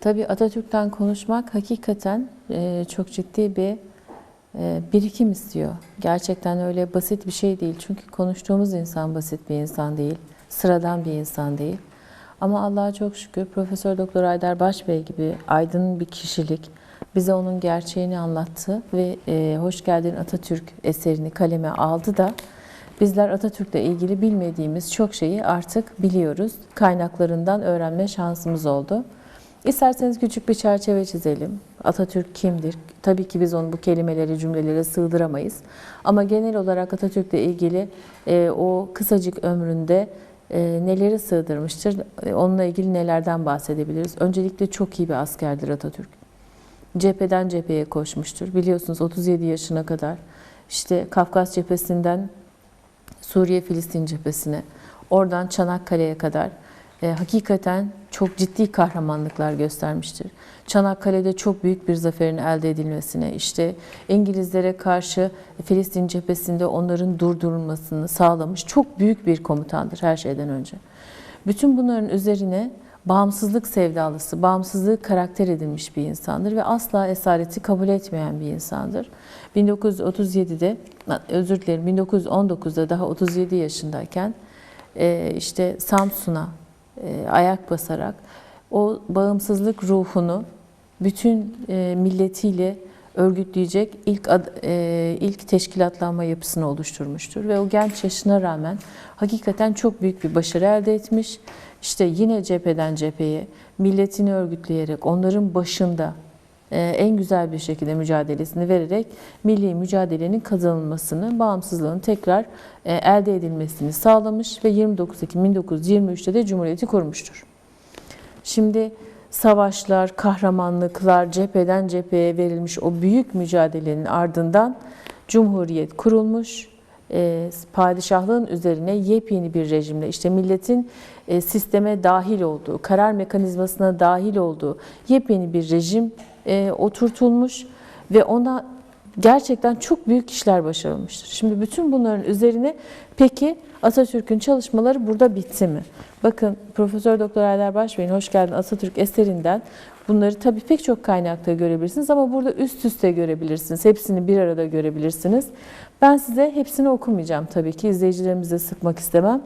Tabii Atatürk'ten konuşmak hakikaten e, çok ciddi bir e, birikim istiyor. Gerçekten öyle basit bir şey değil. Çünkü konuştuğumuz insan basit bir insan değil. Sıradan bir insan değil. Ama Allah'a çok şükür Profesör Doktor Aydar Başbey gibi aydın bir kişilik bize onun gerçeğini anlattı ve e, Hoş Geldin Atatürk eserini kaleme aldı da bizler Atatürk'le ilgili bilmediğimiz çok şeyi artık biliyoruz. Kaynaklarından öğrenme şansımız oldu. İsterseniz küçük bir çerçeve çizelim. Atatürk kimdir? Tabii ki biz onu bu kelimeleri, cümlelere sığdıramayız. Ama genel olarak Atatürk'le ilgili e, o kısacık ömründe e, neleri sığdırmıştır? E, onunla ilgili nelerden bahsedebiliriz? Öncelikle çok iyi bir askerdir Atatürk. Cepheden cepheye koşmuştur. Biliyorsunuz 37 yaşına kadar işte Kafkas cephesinden Suriye Filistin cephesine, oradan Çanakkale'ye kadar e, hakikaten çok ciddi kahramanlıklar göstermiştir. Çanakkale'de çok büyük bir zaferin elde edilmesine, işte İngilizlere karşı Filistin cephesinde onların durdurulmasını sağlamış çok büyük bir komutandır her şeyden önce. Bütün bunların üzerine bağımsızlık sevdalısı, bağımsızlığı karakter edilmiş bir insandır ve asla esareti kabul etmeyen bir insandır. 1937'de, özür dilerim 1919'da daha 37 yaşındayken e, işte Samsun'a ayak basarak o bağımsızlık ruhunu bütün e, milletiyle örgütleyecek ilk ad- e, ilk teşkilatlanma yapısını oluşturmuştur ve o genç yaşına rağmen hakikaten çok büyük bir başarı elde etmiş. İşte yine cepheden cepheye milletini örgütleyerek onların başında e, en güzel bir şekilde mücadelesini vererek milli mücadelenin kazanılmasını, bağımsızlığın tekrar e, elde edilmesini sağlamış ve 29 Ekim 1923'te de Cumhuriyeti kurmuştur. Şimdi savaşlar, kahramanlıklar, cepheden cepheye verilmiş o büyük mücadelenin ardından Cumhuriyet kurulmuş. E, padişahlığın üzerine yepyeni bir rejimle işte milletin e, sisteme dahil olduğu, karar mekanizmasına dahil olduğu yepyeni bir rejim e, oturtulmuş ve ona gerçekten çok büyük işler başarılmıştır. Şimdi bütün bunların üzerine peki Atatürk'ün çalışmaları burada bitti mi? Bakın Profesör Doktor Erdar Başbey'in Hoş Geldin Atatürk eserinden bunları tabii pek çok kaynakta görebilirsiniz ama burada üst üste görebilirsiniz. Hepsini bir arada görebilirsiniz. Ben size hepsini okumayacağım tabii ki izleyicilerimize sıkmak istemem.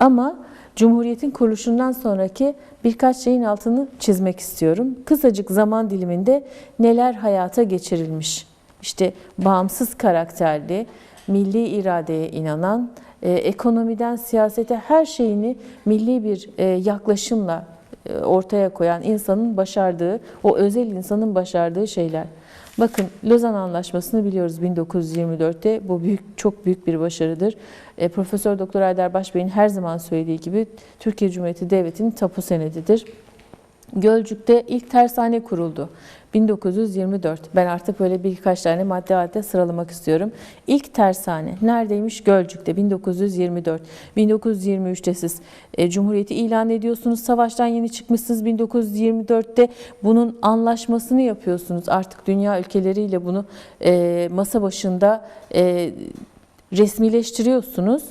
Ama Cumhuriyet'in kuruluşundan sonraki birkaç şeyin altını çizmek istiyorum. Kısacık zaman diliminde neler hayata geçirilmiş. İşte bağımsız karakterli, milli iradeye inanan, e, ekonomiden siyasete her şeyini milli bir e, yaklaşımla e, ortaya koyan insanın başardığı, o özel insanın başardığı şeyler. Bakın Lozan Anlaşması'nı biliyoruz 1924'te. Bu büyük çok büyük bir başarıdır. E, Profesör Doktor Aydar Başbey'in her zaman söylediği gibi Türkiye Cumhuriyeti Devleti'nin tapu senedidir. Gölcük'te ilk tersane kuruldu. 1924. Ben artık böyle birkaç tane madde madde sıralamak istiyorum. İlk tersane neredeymiş? Gölcük'te 1924. 1923'te siz e, Cumhuriyeti ilan ediyorsunuz. Savaştan yeni çıkmışsınız. 1924'te bunun anlaşmasını yapıyorsunuz. Artık dünya ülkeleriyle bunu e, masa başında e, resmileştiriyorsunuz.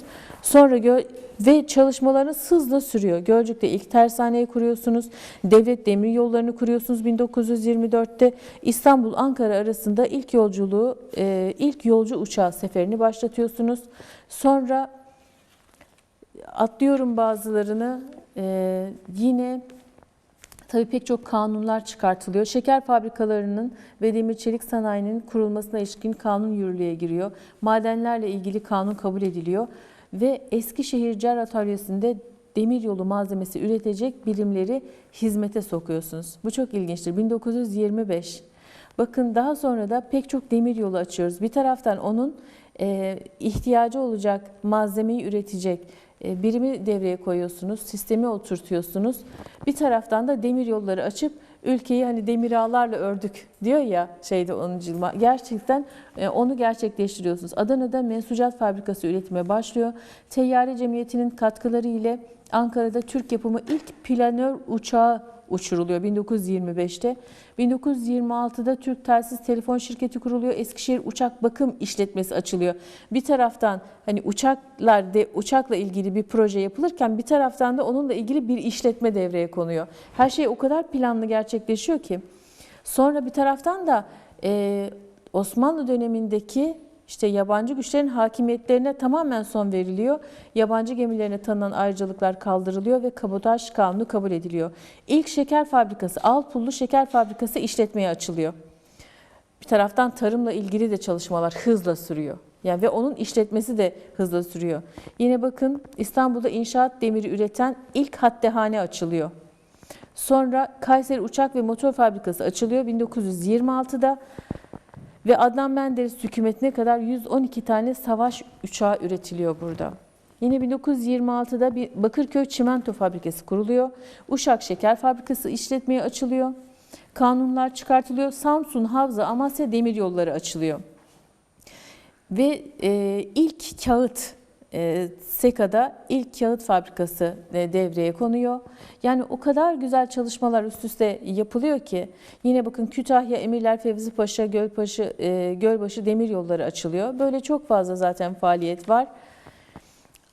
Sonra gö ve çalışmalarınız hızla sürüyor. Gölcük'te ilk tersaneyi kuruyorsunuz. Devlet demir yollarını kuruyorsunuz 1924'te. İstanbul-Ankara arasında ilk yolculuğu, e, ilk yolcu uçağı seferini başlatıyorsunuz. Sonra atlıyorum bazılarını. E, yine Tabii pek çok kanunlar çıkartılıyor. Şeker fabrikalarının ve demir çelik sanayinin kurulmasına ilişkin kanun yürürlüğe giriyor. Madenlerle ilgili kanun kabul ediliyor ve Eskişehir Cer Atölyesi'nde demir yolu malzemesi üretecek birimleri hizmete sokuyorsunuz. Bu çok ilginçtir. 1925. Bakın daha sonra da pek çok demir yolu açıyoruz. Bir taraftan onun e, ihtiyacı olacak malzemeyi üretecek e, birimi devreye koyuyorsunuz, sistemi oturtuyorsunuz. Bir taraftan da demir yolları açıp ülkeyi hani demir ağlarla ördük diyor ya şeyde 10. yılma. Gerçekten e, onu gerçekleştiriyorsunuz. Adana'da mensucat fabrikası üretime başlıyor. Teyyare Cemiyeti'nin katkıları ile Ankara'da Türk yapımı ilk planör uçağı uçuruluyor 1925'te. 1926'da Türk Telsiz Telefon Şirketi kuruluyor. Eskişehir Uçak Bakım İşletmesi açılıyor. Bir taraftan hani uçaklar de uçakla ilgili bir proje yapılırken bir taraftan da onunla ilgili bir işletme devreye konuyor. Her şey o kadar planlı gerçekleşiyor ki. Sonra bir taraftan da e, Osmanlı dönemindeki işte yabancı güçlerin hakimiyetlerine tamamen son veriliyor. Yabancı gemilerine tanınan ayrıcalıklar kaldırılıyor ve kabotaj kanunu kabul ediliyor. İlk şeker fabrikası, Alpullu Şeker Fabrikası işletmeye açılıyor. Bir taraftan tarımla ilgili de çalışmalar hızla sürüyor. Yani ve onun işletmesi de hızla sürüyor. Yine bakın İstanbul'da inşaat demiri üreten ilk hattehane açılıyor. Sonra Kayseri Uçak ve Motor Fabrikası açılıyor 1926'da ve Adnan Menderes hükümetine kadar 112 tane savaş uçağı üretiliyor burada. Yine 1926'da bir Bakırköy Çimento Fabrikası kuruluyor. Uşak Şeker Fabrikası işletmeye açılıyor. Kanunlar çıkartılıyor. Samsun, Havza, Amasya demir yolları açılıyor. Ve e, ilk kağıt SEKA'da ilk kağıt fabrikası devreye konuyor. Yani o kadar güzel çalışmalar üst üste yapılıyor ki yine bakın Kütahya, Emirler Fevzi Paşa, Gölbaşı, e, Gölbaşı demir yolları açılıyor. Böyle çok fazla zaten faaliyet var.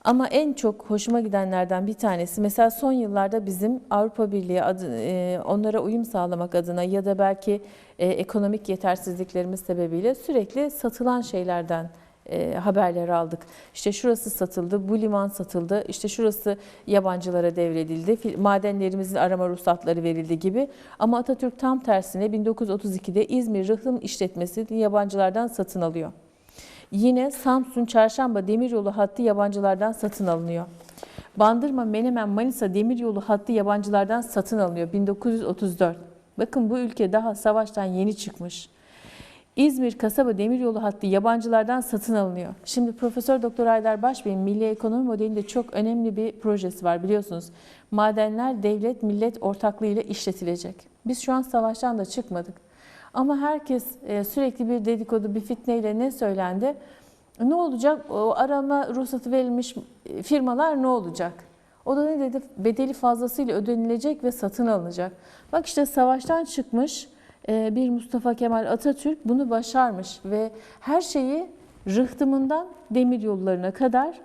Ama en çok hoşuma gidenlerden bir tanesi mesela son yıllarda bizim Avrupa Birliği adı, e, onlara uyum sağlamak adına ya da belki e, ekonomik yetersizliklerimiz sebebiyle sürekli satılan şeylerden e, haberler aldık. İşte şurası satıldı, bu liman satıldı, işte şurası yabancılara devredildi, madenlerimizin arama ruhsatları verildi gibi. Ama Atatürk tam tersine 1932'de İzmir Rıhtım işletmesi yabancılardan satın alıyor. Yine Samsun Çarşamba Demiryolu hattı yabancılardan satın alınıyor. Bandırma Menemen Manisa Demiryolu hattı yabancılardan satın alınıyor 1934. Bakın bu ülke daha savaştan yeni çıkmış. İzmir Kasaba Demiryolu hattı yabancılardan satın alınıyor. Şimdi Profesör Doktor Aydar Başbey'in Milli Ekonomi Modeli'nde çok önemli bir projesi var biliyorsunuz. Madenler devlet millet ortaklığı ile işletilecek. Biz şu an savaştan da çıkmadık. Ama herkes e, sürekli bir dedikodu, bir fitneyle ne söylendi? Ne olacak? O arama ruhsatı verilmiş e, firmalar ne olacak? O da ne dedi? Bedeli fazlasıyla ödenilecek ve satın alınacak. Bak işte savaştan çıkmış bir Mustafa Kemal Atatürk bunu başarmış ve her şeyi rıhtımından demir yollarına kadar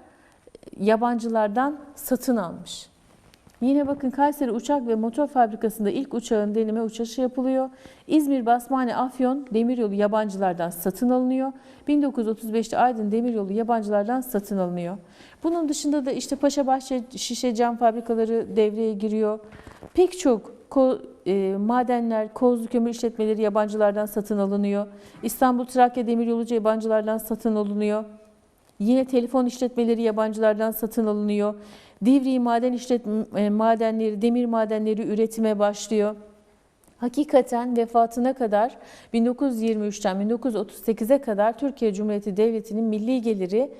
yabancılardan satın almış. Yine bakın Kayseri Uçak ve Motor Fabrikası'nda ilk uçağın deneme uçuşu yapılıyor. İzmir, Basmane, Afyon demiryolu yabancılardan satın alınıyor. 1935'te Aydın demiryolu yabancılardan satın alınıyor. Bunun dışında da işte Paşabahçe şişe cam fabrikaları devreye giriyor. Pek çok ko- e, madenler, kozlu kömür işletmeleri yabancılardan satın alınıyor. İstanbul Trakya Demiryolu yabancılardan satın alınıyor. Yine telefon işletmeleri yabancılardan satın alınıyor. Divri maden işletme madenleri, demir madenleri üretime başlıyor. Hakikaten vefatına kadar 1923'ten 1938'e kadar Türkiye Cumhuriyeti Devleti'nin milli geliri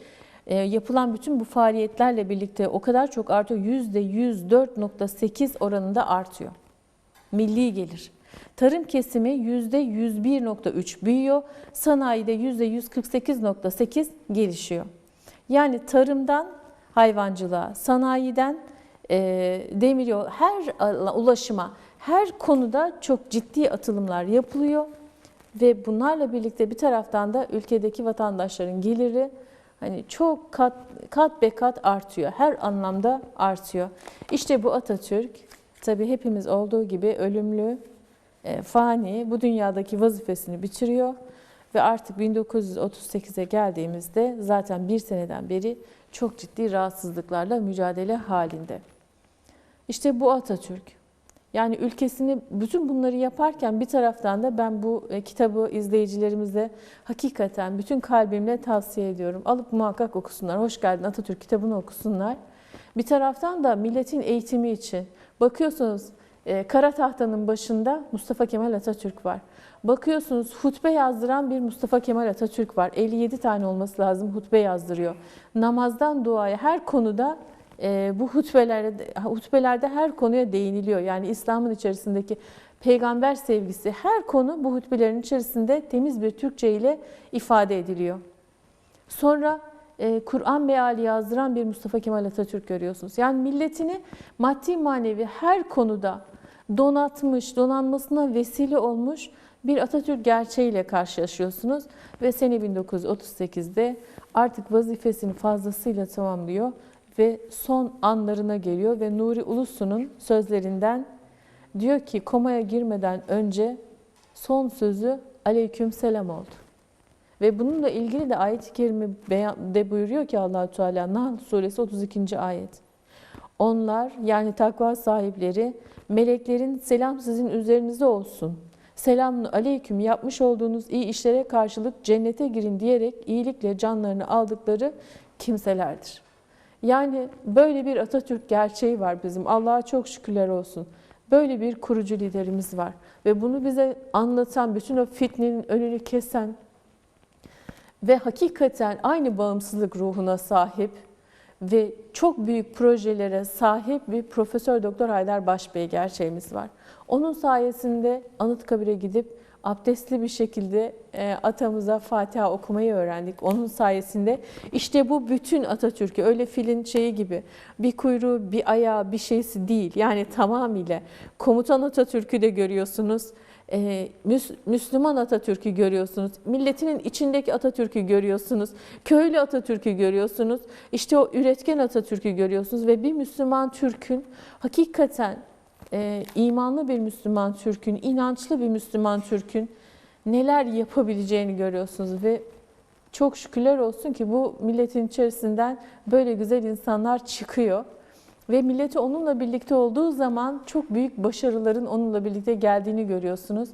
e, yapılan bütün bu faaliyetlerle birlikte o kadar çok artıyor. %104.8 oranında artıyor. Milli gelir. Tarım kesimi %101.3 büyüyor. Sanayide %148.8 gelişiyor. Yani tarımdan hayvancılığa, sanayiden e, demiryol, her ulaşıma, her konuda çok ciddi atılımlar yapılıyor ve bunlarla birlikte bir taraftan da ülkedeki vatandaşların geliri hani çok kat kat be kat artıyor. Her anlamda artıyor. İşte bu Atatürk tabii hepimiz olduğu gibi ölümlü, e, fani bu dünyadaki vazifesini bitiriyor ve artık 1938'e geldiğimizde zaten bir seneden beri çok ciddi rahatsızlıklarla mücadele halinde. İşte bu Atatürk. Yani ülkesini bütün bunları yaparken bir taraftan da ben bu e, kitabı izleyicilerimize hakikaten bütün kalbimle tavsiye ediyorum. Alıp muhakkak okusunlar. Hoş geldin Atatürk kitabını okusunlar. Bir taraftan da milletin eğitimi için bakıyorsunuz e, kara tahtanın başında Mustafa Kemal Atatürk var. Bakıyorsunuz hutbe yazdıran bir Mustafa Kemal Atatürk var. 57 tane olması lazım hutbe yazdırıyor. Namazdan duaya her konuda e, bu hutbelerde, hutbelerde her konuya değiniliyor. Yani İslam'ın içerisindeki peygamber sevgisi her konu bu hutbelerin içerisinde temiz bir Türkçe ile ifade ediliyor. Sonra e, Kur'an meali yazdıran bir Mustafa Kemal Atatürk görüyorsunuz. Yani milletini maddi manevi her konuda donatmış, donanmasına vesile olmuş bir Atatürk gerçeğiyle karşılaşıyorsunuz ve sene 1938'de artık vazifesini fazlasıyla tamamlıyor ve son anlarına geliyor ve Nuri Ulusu'nun sözlerinden diyor ki komaya girmeden önce son sözü aleyküm selam oldu. Ve bununla ilgili de ayet-i kerime de buyuruyor ki Allahu Teala Nahl suresi 32. ayet. Onlar yani takva sahipleri meleklerin selam sizin üzerinize olsun. Selamun aleyküm yapmış olduğunuz iyi işlere karşılık cennete girin diyerek iyilikle canlarını aldıkları kimselerdir. Yani böyle bir Atatürk gerçeği var bizim. Allah'a çok şükürler olsun. Böyle bir kurucu liderimiz var. Ve bunu bize anlatan, bütün o fitnenin önünü kesen ve hakikaten aynı bağımsızlık ruhuna sahip ve çok büyük projelere sahip bir Profesör Doktor Haydar Başbey gerçeğimiz var. Onun sayesinde Anıtkabir'e gidip abdestli bir şekilde e, atamıza Fatiha okumayı öğrendik. Onun sayesinde işte bu bütün Atatürk'ü öyle filin şeyi gibi bir kuyruğu, bir ayağı, bir şeysi değil. Yani tamamıyla komutan Atatürk'ü de görüyorsunuz. E, Müslüman Atatürk'ü görüyorsunuz. Milletinin içindeki Atatürk'ü görüyorsunuz. Köylü Atatürk'ü görüyorsunuz. İşte o üretken Atatürk'ü görüyorsunuz ve bir Müslüman Türk'ün hakikaten e, imanlı bir Müslüman Türk'ün, inançlı bir Müslüman Türk'ün neler yapabileceğini görüyorsunuz ve çok şükürler olsun ki bu milletin içerisinden böyle güzel insanlar çıkıyor. Ve milleti onunla birlikte olduğu zaman çok büyük başarıların onunla birlikte geldiğini görüyorsunuz.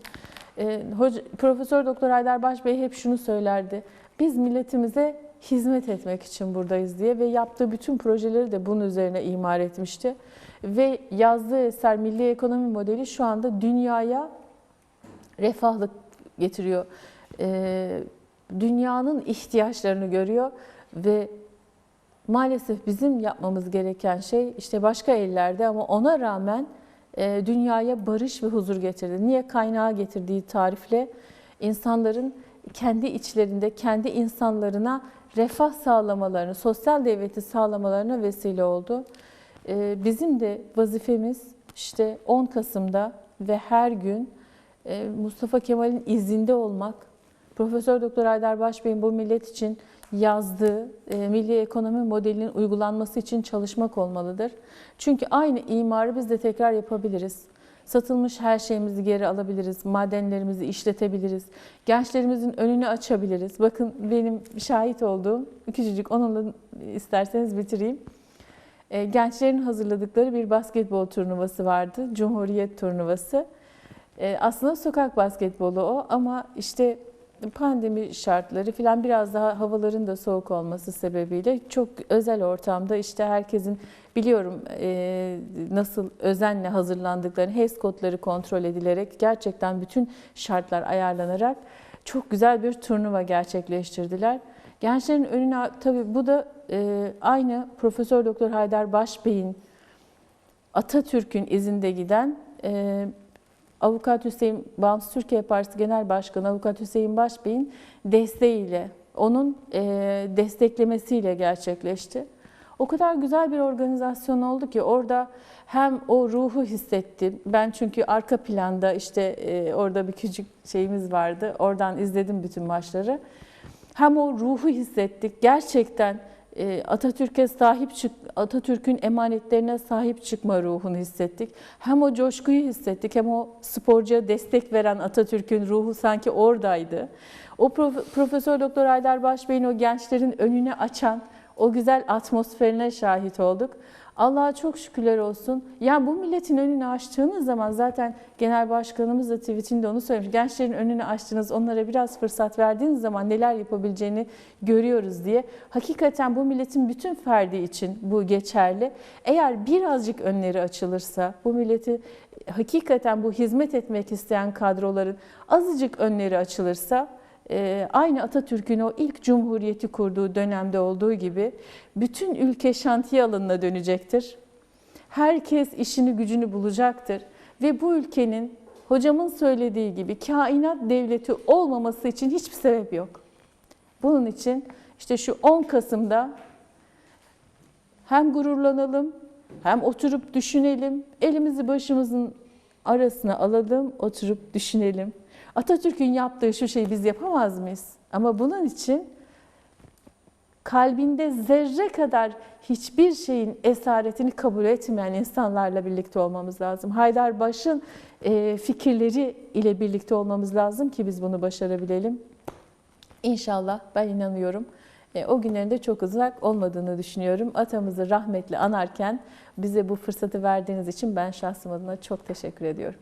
Ee, Hoca, Profesör Doktor Haydar Baş Bey hep şunu söylerdi. Biz milletimize hizmet etmek için buradayız diye ve yaptığı bütün projeleri de bunun üzerine imar etmişti. Ve yazdığı eser Milli Ekonomi Modeli şu anda dünyaya refahlık getiriyor. Ee, dünyanın ihtiyaçlarını görüyor ve maalesef bizim yapmamız gereken şey işte başka ellerde ama ona rağmen e, dünyaya barış ve huzur getirdi. Niye kaynağı getirdiği tarifle insanların kendi içlerinde kendi insanlarına refah sağlamalarını, sosyal devleti sağlamalarına vesile oldu. E, bizim de vazifemiz işte 10 Kasım'da ve her gün e, Mustafa Kemal'in izinde olmak. Profesör Doktor Haydar Başbey'in bu millet için yazdığı e, milli ekonomi modelinin uygulanması için çalışmak olmalıdır. Çünkü aynı imarı biz de tekrar yapabiliriz. Satılmış her şeyimizi geri alabiliriz, madenlerimizi işletebiliriz, gençlerimizin önünü açabiliriz. Bakın benim şahit olduğum, küçücük onunla isterseniz bitireyim. E, gençlerin hazırladıkları bir basketbol turnuvası vardı, Cumhuriyet turnuvası. E, aslında sokak basketbolu o ama işte pandemi şartları falan biraz daha havaların da soğuk olması sebebiyle çok özel ortamda işte herkesin biliyorum e, nasıl özenle hazırlandıklarını, HES kodları kontrol edilerek gerçekten bütün şartlar ayarlanarak çok güzel bir turnuva gerçekleştirdiler. Gençlerin önüne tabii bu da e, aynı Profesör Doktor Haydar Başbey'in Atatürk'ün izinde giden e, Avukat Hüseyin, Bağımsız Türkiye Partisi Genel Başkanı Avukat Hüseyin Başbey'in desteğiyle, onun e, desteklemesiyle gerçekleşti. O kadar güzel bir organizasyon oldu ki orada hem o ruhu hissettim. Ben çünkü arka planda işte e, orada bir küçük şeyimiz vardı. Oradan izledim bütün maçları. Hem o ruhu hissettik. Gerçekten Atatürk'e sahip çık, Atatürk'ün emanetlerine sahip çıkma ruhunu hissettik. Hem o coşkuyu hissettik hem o sporcuya destek veren Atatürk'ün ruhu sanki oradaydı. O Profesör Doktor Haydar Başbey'in o gençlerin önünü açan o güzel atmosferine şahit olduk. Allah'a çok şükürler olsun. Yani bu milletin önünü açtığınız zaman zaten Genel Başkanımız da tweetinde onu söylemiş. Gençlerin önünü açtınız, onlara biraz fırsat verdiğiniz zaman neler yapabileceğini görüyoruz diye. Hakikaten bu milletin bütün ferdi için bu geçerli. Eğer birazcık önleri açılırsa, bu milleti hakikaten bu hizmet etmek isteyen kadroların azıcık önleri açılırsa e, aynı Atatürk'ün o ilk cumhuriyeti kurduğu dönemde olduğu gibi bütün ülke şantiye alanına dönecektir. Herkes işini gücünü bulacaktır ve bu ülkenin hocamın söylediği gibi kainat devleti olmaması için hiçbir sebep yok. Bunun için işte şu 10 Kasım'da hem gururlanalım hem oturup düşünelim, elimizi başımızın arasına alalım, oturup düşünelim. Atatürk'ün yaptığı şu şeyi biz yapamaz mıyız? Ama bunun için kalbinde zerre kadar hiçbir şeyin esaretini kabul etmeyen insanlarla birlikte olmamız lazım. Haydarbaş'ın e, fikirleri ile birlikte olmamız lazım ki biz bunu başarabilelim. İnşallah ben inanıyorum. E, o günlerin de çok uzak olmadığını düşünüyorum. Atamızı rahmetle anarken bize bu fırsatı verdiğiniz için ben şahsım adına çok teşekkür ediyorum.